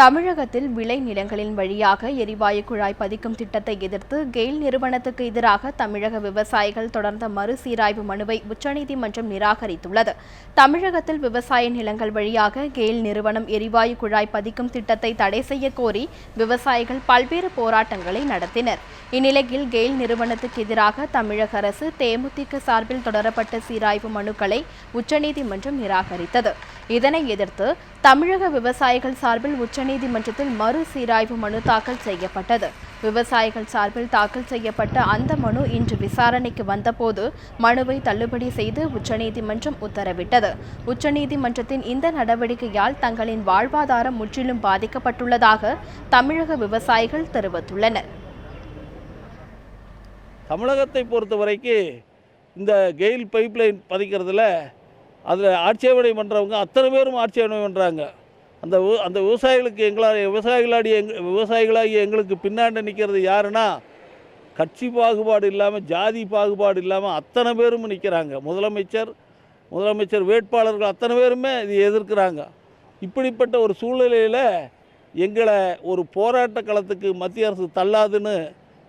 தமிழகத்தில் விளை நிலங்களின் வழியாக எரிவாயு குழாய் பதிக்கும் திட்டத்தை எதிர்த்து கெயில் நிறுவனத்துக்கு எதிராக தமிழக விவசாயிகள் தொடர்ந்த மறுசீராய்வு மனுவை உச்சநீதிமன்றம் நிராகரித்துள்ளது. தமிழகத்தில் விவசாய நிலங்கள் வழியாக கெயில் நிறுவனம் எரிவாயு குழாய் பதிக்கும் திட்டத்தை தடை செய்ய கோரி விவசாயிகள் பல்வேறு போராட்டங்களை நடத்தினர். இந்நிலையில் கெயில் நிறுவனத்துக்கு எதிராக தமிழக அரசு தேமுதிக சார்பில் தொடரப்பட்ட சீராய்வு மனுக்களை உச்சநீதிமன்றம் நிராகரித்தது. இதனை எதிர்த்து தமிழக விவசாயிகள் சார்பில் உச்சநீதிமன்றத்தில் மறு சீராய்வு மனு தாக்கல் செய்யப்பட்டது. விவசாயிகள் சார்பில் தாக்கல் செய்யப்பட்ட அந்த மனு இன்று விசாரணைக்கு வந்தபோது மனுவை தள்ளுபடி செய்து உச்சநீதிமன்றம் உத்தரவிட்டது. உச்சநீதிமன்றத்தின் இந்த நடவடிக்கையால் தங்களின் வாழ்வாதாரம் முற்றிலும் பாதிக்கப்பட்டுள்ளதாக தமிழக விவசாயிகள் தெரிவித்துள்ளனர். தமிழகத்தை பொறுத்தவரைக்கு இந்த கெயில் பைப்லைன் பதிக்கிறதுல அதில் ஆட்சேபனை பண்ணுறவங்க அத்தனை பேரும் ஆட்சேபனை பண்ணுறாங்க. அந்த அந்த விவசாயிகளுக்கு எங்களா விவசாயிகளாடி எங் விவசாயிகளாகி எங்களுக்கு பின்னாண்ட நிற்கிறது யாருன்னா கட்சி பாகுபாடு இல்லாமல் ஜாதி பாகுபாடு இல்லாமல் அத்தனை பேரும் நிற்கிறாங்க. முதலமைச்சர் முதலமைச்சர் வேட்பாளர்கள் அத்தனை பேருமே இது எதிர்க்கிறாங்க. இப்படிப்பட்ட ஒரு சூழ்நிலையில் எங்களை ஒரு போராட்ட களத்துக்கு மத்திய அரசு தள்ளாதுன்னு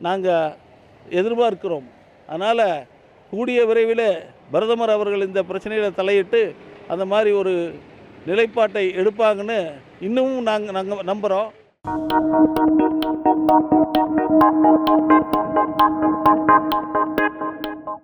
நாங்கள் எதிர்பார்க்கிறோம். அதனால் கூடிய விரைவில் பிரதமர் அவர்கள் இந்த பிரச்சனையில் தலையிட்டு அந்த மாதிரி ஒரு நிலைப்பாட்டை எடுப்பாங்கன்னு இன்னமும் நாங்கள் நாங்கள் நம்புகிறோம்